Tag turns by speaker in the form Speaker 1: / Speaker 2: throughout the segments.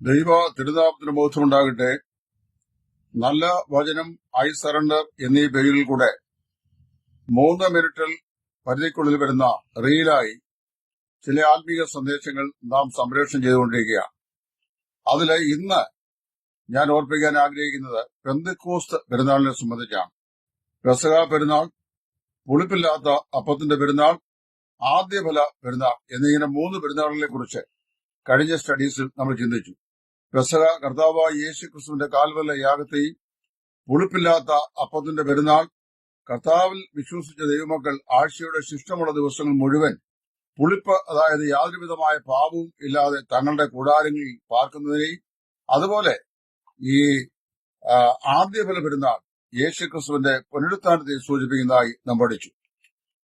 Speaker 1: ദൈവ തിരുനാമത്തിന് ബോധമുണ്ടാകട്ടെ. നല്ല വചനം ഐ സറണ്ടർ എന്നീ പേരുകളിൽ കൂടെ മൂന്ന് മിനിറ്റിൽ പരിധിക്കുള്ളിൽ വരുന്ന റീലായി ചില ആത്മീയ സന്ദേശങ്ങൾ നാം സംപ്രേഷണം ചെയ്തുകൊണ്ടിരിക്കുകയാണ്. അതിൽ ഇന്ന് ഞാൻ ഓർപ്പിക്കാൻ ആഗ്രഹിക്കുന്നത് പെന്തക്കോസ്ത് പെരുന്നാളിനെ സംബന്ധിച്ചാണ്. പെസക പെരുന്നാൾ പുളിപ്പില്ലാത്ത അപ്പത്തിന്റെ പെരുന്നാൾ ആദ്യഫല പെരുന്നാൾ എന്നിങ്ങനെ മൂന്ന് പെരുന്നാളുകളെ കുറിച്ച് കഴിഞ്ഞ സ്റ്റഡീസിൽ നമ്മൾ ചിന്തിച്ചു. പെസക കർത്താവായ യേശു ക്രിസ്തുവിന്റെ കാൽവല്ല യാഗത്തെയും പുളിപ്പില്ലാത്ത അപ്പത്തിന്റെ പെരുന്നാൾ കർത്താവിൽ വിശ്വസിച്ച ദൈവമക്കൾ ആഴ്ചയുടെ ശിഷ്ടമുള്ള ദിവസങ്ങൾ മുഴുവൻ പുളിപ്പ് അതായത് യാതൊരുവിധമായ പാപവും ഇല്ലാതെ തങ്ങളുടെ കൂടാരങ്ങളിൽ പാർക്കുന്നതിനെയും അതുപോലെ ഈ ആദ്യഫല പെരുന്നാൾ യേശു ക്രിസ്തുവിന്റെ പുനരുത്ഥാനത്തെ സൂചിപ്പിക്കുന്നതായി നാം പഠിച്ചു.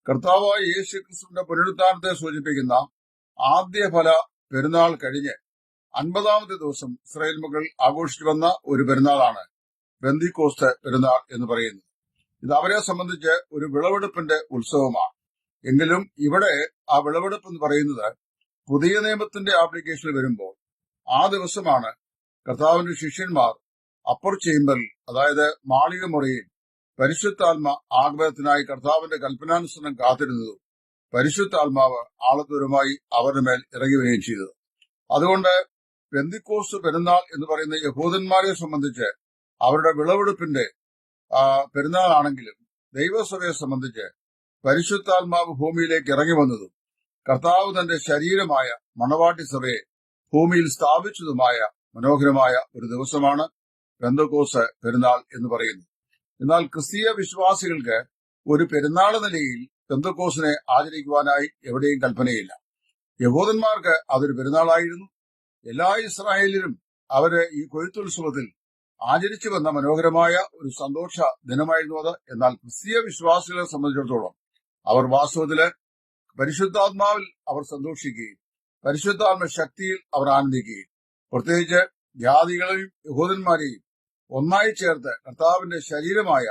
Speaker 1: കർത്താവായ യേശു ക്രിസ്തുവിന്റെ പുനരുത്ഥാനത്തെ സൂചിപ്പിക്കുന്ന ആദ്യഫല പെരുന്നാൾ കഴിഞ്ഞ് അൻപതാമത്തെ ദിവസം ഇസ്രായേൽ മകൾ ആഘോഷിച്ചു വന്ന ഒരു പെരുന്നാളാണ്. ബന്ദിക്കോസ്ത് പെരുന്നാൾ എന്ന് പറയുന്നത്. ഇത് അവരെ സംബന്ധിച്ച് ഒരു വിളവെടുപ്പിന്റെ ഉത്സവമാണ്. എങ്കിലും ഇവിടെ ആ വിളവെടുപ്പ് എന്ന് പറയുന്നത് പുതിയ നിയമത്തിന്റെ ആപ്ലിക്കേഷനിൽ വരുമ്പോൾ ആ ദിവസമാണ് കർത്താവിന്റെ ശിഷ്യന്മാർ അപ്പർ ചേംബറിൽ അതായത് മാളിക മുറിയിൽ പരിശുദ്ധാത്മ ആഗ്രഹത്തിനായി കർത്താവിന്റെ കൽപ്പനാനുസരണം കാത്തിരുന്നതും പരിശുദ്ധാത്മാവ് ആളത്തൂരമായി അവരുടെ മേൽ ഇറങ്ങി വരികയും ചെയ്തത്. അതുകൊണ്ട് പെന്തിക്കോസ് പെരുന്നാൾ എന്ന് പറയുന്ന യഹൂദന്മാരെ സംബന്ധിച്ച് അവരുടെ വിളവെടുപ്പിന്റെ പെരുന്നാളാണെങ്കിലും ദൈവസഭയെ സംബന്ധിച്ച് പരിശുദ്ധാത്മാവ് ഭൂമിയിലേക്ക് ഇറങ്ങി വന്നതും കർത്താവ് തന്റെ ശരീരമായ മണവാട്ടി സഭയെ ഭൂമിയിൽ സ്ഥാപിച്ചതുമായ മനോഹരമായ ഒരു ദിവസമാണ് പെന്തക്കോസ് പെരുന്നാൾ എന്ന് പറയുന്നത്. എന്നാൽ ക്രിസ്തീയ വിശ്വാസികൾക്ക് ഒരു പെരുന്നാൾ നിലയിൽ പെന്തക്കോസിനെ ആചരിക്കുവാനായി എവിടെയും കൽപ്പനയില്ല. യഹൂദന്മാർക്ക് അതൊരു പെരുന്നാളായിരുന്നു. എല്ലാ ഇസ്രായേലിലും അവർ ഈ കൊയ്ത്തുത്സവത്തിൽ ആചരിച്ചു വന്ന മനോഹരമായ ഒരു സന്തോഷ ദിനമായിരുന്നു അത്. എന്നാൽ ക്രിസ്തീയ വിശ്വാസികളെ സംബന്ധിച്ചിടത്തോളം അവർ വാസ്തവത്തിൽ പരിശുദ്ധാത്മാവിൽ അവർ സന്തോഷിക്കുകയും പരിശുദ്ധാത്മ ശക്തിയിൽ അവർ ആനന്ദിക്കുകയും പ്രത്യേകിച്ച് ജാതികളെയും യഹൂദന്മാരെയും ഒന്നായി ചേർത്ത് കർത്താവിന്റെ ശരീരമായ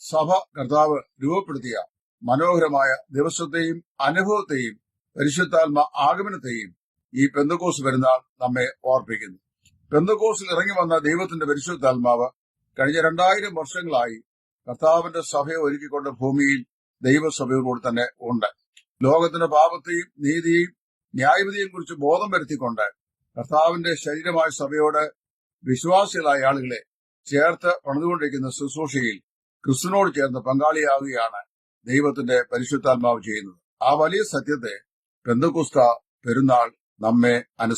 Speaker 1: സഭ കർത്താവ് രൂപപ്പെടുത്തിയ മനോഹരമായ ദിവസത്തെയും അനുഭവത്തെയും പരിശുദ്ധാത്മ ആഗമനത്തെയും ഈ പെന്തക്കോസ് പെരുന്നാൾ നമ്മെ ഓർപ്പിക്കുന്നു. പെന്തക്കോസിൽ ഇറങ്ങി വന്ന ദൈവത്തിന്റെ പരിശുദ്ധാത്മാവ് കഴിഞ്ഞ രണ്ടായിരം വർഷങ്ങളായി കർത്താവിന്റെ സഭയെ ഒരുക്കിക്കൊണ്ട് ഭൂമിയിൽ ദൈവസഭയോട് തന്നെ ഉണ്ട്. ലോകത്തിന്റെ പാപത്തെയും നീതിയെയും ന്യായവിധിയെയും കുറിച്ച് ബോധം വരുത്തിക്കൊണ്ട് കർത്താവിന്റെ ശരീരമായ സഭയോട് വിശ്വാസികളായ ആളുകളെ ചേർത്ത് പണിതുകൊണ്ടിരിക്കുന്ന ശുശ്രൂഷയിൽ ക്രിസ്തുനോട് ചേർന്ന് പങ്കാളിയാവുകയാണ് ദൈവത്തിന്റെ പരിശുദ്ധാത്മാവ് ചെയ്യുന്നത്. ആ വലിയ സത്യത്തെ പെന്തകുസ്ത പെരുന്നാൾ നമ്മെ അനുസ്